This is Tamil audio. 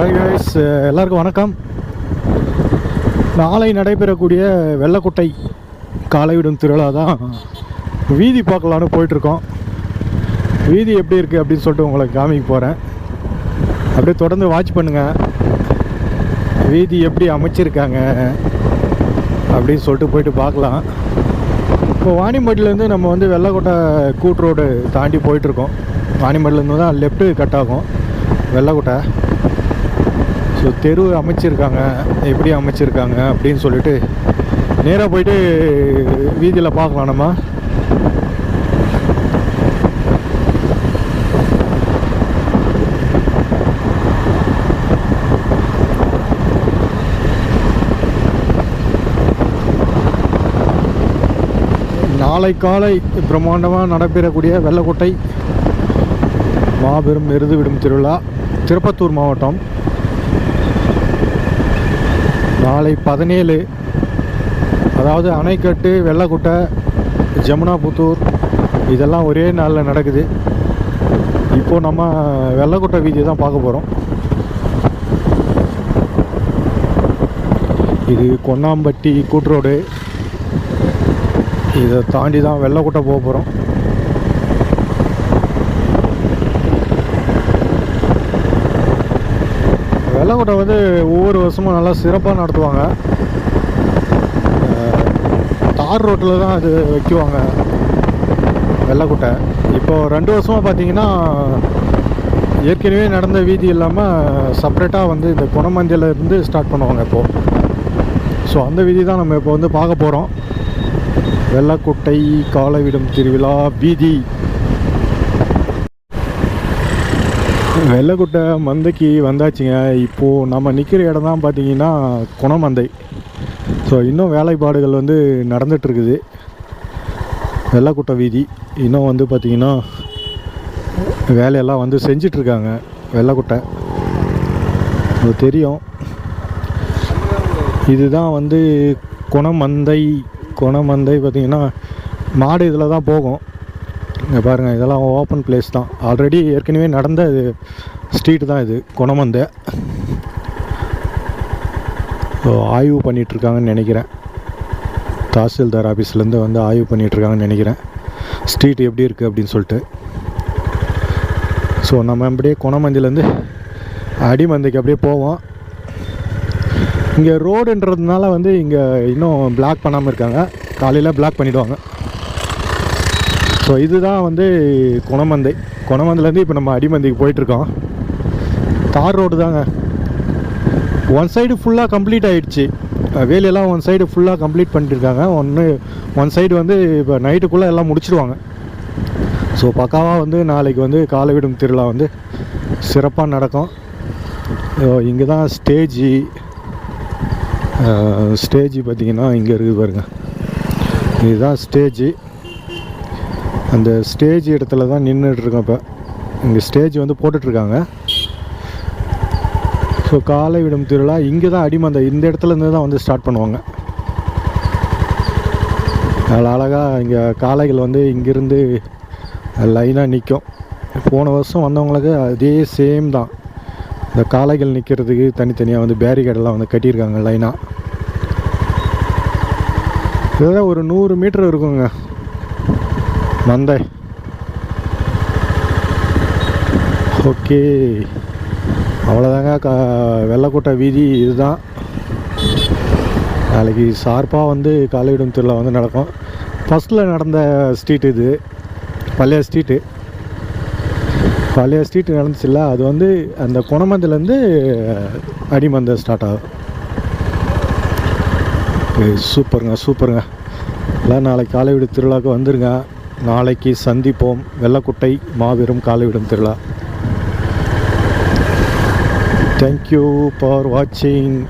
ஹாய் கைஸ் uh, எல்லாருக்கும் வணக்கம். நாளை நடைபெறக்கூடிய வெள்ளக்குட்டை காலைவிடும் திருவிழா தான் வீதி பார்க்கலான்னு போயிட்டுருக்கோம். வீதி எப்படி இருக்குது அப்படின்னு சொல்லிட்டு உங்களுக்கு காமிக்க போகிறேன் அப்படியே தொடர்ந்து வாட்ச் பண்ணுங்கள் வீதி எப்படி அமைச்சிருக்காங்க அப்படின்னு சொல்லிட்டு போயிட்டு பார்க்கலாம். இப்போ வாணிமட்டிலேருந்து நம்ம வந்து வெள்ளக்கோட்டை கூட் ரோடு தாண்டி போயிட்டுருக்கோம். வாணிமட்டிலேருந்து தான் லெஃப்ட்டு கட் ஆகும். வெள்ளக்கோட்டை. ஸோ தெரு அமைச்சிருக்காங்க எப்படி அமைச்சிருக்காங்க அப்படின்னு சொல்லிட்டு நேராக போயிட்டு வீதியில் பார்க்கலாம் நம்ம. நாளை காலை பிரம்மாண்டமாக நடைபெறக்கூடிய வெள்ளக்கோட்டை மாபெரும் விருது விடும் திருவிழா திருப்பத்தூர் மாவட்டம். நாளை பதினேழு அதாவது அணைக்கட்டு வெள்ளக்குட்டை ஜமுனாபுத்தூர் இதெல்லாம் ஒரே நாளில் நடக்குது. இப்போது நம்ம வெள்ளக்குட்டை வீதியை தான் பார்க்க போகிறோம் இது கொன்னாம்பட்டி கூட்டுரோடு இதை தாண்டி தான் வெள்ளக்குட்டை போக போகிறோம் வெள்ளக்கோட்டை வந்து ஒவ்வொரு வருஷமும் நல்லா சிறப்பாக நடத்துவாங்க. தார் ரோட்டில் தான் அது வைக்குவாங்க. வெள்ளக்கோட்டை. இப்போது ரெண்டு வருஷமாக பார்த்தீங்கன்னா ஏற்கனவே நடந்த வீதி இல்லாமல் செப்பரேட்டாக வந்து இந்த குணமந்தியில் இருந்து ஸ்டார்ட் பண்ணுவாங்க இப்போது ஸோ அந்த வீதி தான் நம்ம இப்போ வந்து பார்க்க போகிறோம் வெள்ளக்குட்டை காலவிடும் திருவிழா வீதி. வெள்ளக்குட்டை மந்தைக்கு வந்தாச்சுங்க. இப்போது நம்ம நிற்கிற இடம் தான் பார்த்தீங்கன்னா குணமந்தை. ஸோ இன்னும் வேலைப்பாடுகள் வந்து நடந்துகிட்ருக்குது வெள்ளக்குட்டை வீதி இன்னும் வந்து பார்த்திங்கன்னா வேலையெல்லாம் வந்து செஞ்சிட்ருக்காங்க வெள்ளக்குட்டை. அது தெரியும். இதுதான் வந்து குணமந்தை. குணமந்தை பார்த்திங்கன்னா மாடு இதில் தான் போகும். இங்கே பாருங்கள் இதெல்லாம் ஓப்பன் பிளேஸ் தான். ஆல்ரெடி ஏற்கனவே நடந்த இது ஸ்ட்ரீட் தான் இது குணமந்தை. ஆய்வு பண்ணிகிட்ருக்காங்கன்னு நினைக்கிறேன். தாசில்தார் ஆஃபீஸ்லேருந்து வந்து ஆய்வு பண்ணிகிட்ருக்காங்கன்னு நினைக்கிறேன். ஸ்ட்ரீட் எப்படி இருக்குது அப்படின்னு சொல்லிட்டு. ஸோ நம்ம அப்படியே குணமந்திலேருந்து அடிமந்தைக்கு அப்படியே போவோம். இங்கே ரோடுன்றதுனால வந்து இங்கே இன்னும் பிளாக் பண்ணாமல் இருக்காங்க. காலையில் பிளாக் பண்ணிவிடுவாங்க ஸோ இதுதான் வந்து குணமந்தை. குணமந்திலேருந்து இப்போ நம்ம அடிமந்திக்கு போயிட்டுருக்கோம். தார் ரோடு தாங்க. ஒன் சைடு ஃபுல்லாக கம்ப்ளீட் ஆகிடுச்சு வேலையெல்லாம் ஒன் சைடு ஃபுல்லாக கம்ப்ளீட் பண்ணிட்டுருக்காங்க. ஒன்று ஒன் சைடு வந்து இப்போ நைட்டுக்குள்ளே எல்லாம் முடிச்சிடுவாங்க ஸோ பக்காவாக வந்து நாளைக்கு வந்து காலை விடும் திருவிழா வந்து சிறப்பாக நடக்கும். இங்கே தான் ஸ்டேஜி ஸ்டேஜி பார்த்தீங்கன்னா இங்கே இருக்குது பாருங்க. இதுதான் ஸ்டேஜி அந்த ஸ்டேஜ் இடத்துல தான் நின்றுட்டு இருக்கோம் இப்போ. இங்கே ஸ்டேஜ் வந்து போட்டுட்ருக்காங்க. ஸோ காலை விடும் திருவிழா இங்கே தான் அடிமந்த இந்த இடத்துல இருந்து தான் வந்து ஸ்டார்ட் பண்ணுவாங்க. அதில் அழகாக இங்கே காளைகள் வந்து இங்கேருந்து லைனாக நிற்கும் போன வருஷம் வந்தவங்களுக்கு அதே சேம் தான். இந்த காளைகள் நிற்கிறதுக்கு தனித்தனியாக வந்து பேரிகேடெல்லாம் வந்து கட்டியிருக்காங்க லைனாக இதெல்லாம் ஒரு நூறு மீட்டர் இருக்குங்க. மந்தை ஓகே அவ்வளோதாங்க க வெள்ளக்கோட்டை வீதி இதுதான். நாளைக்கு ஷார்ப்பாக வந்து காலையிடும் திருவிழா வந்து நடக்கும். ஃபஸ்ட்டில் நடந்த ஸ்ட்ரீட் இது. பழைய ஸ்ட்ரீட்டு பழைய ஸ்ட்ரீட் நடந்துச்சுல்ல? அது வந்து அந்த குணமந்திலேருந்து அடிமந்தை ஸ்டார்ட் ஆகும் சூப்பருங்க சூப்பருங்க. எல்லாம் நாளைக்கு காலை விடு திருவிழாவுக்கு வந்துருங்க. நாளைக்கு சந்திப்போம். வெள்ளக்குட்டை மாபெரும் காலை விடும் திருவிழா தேங்க்யூ ஃபார் வாட்சிங்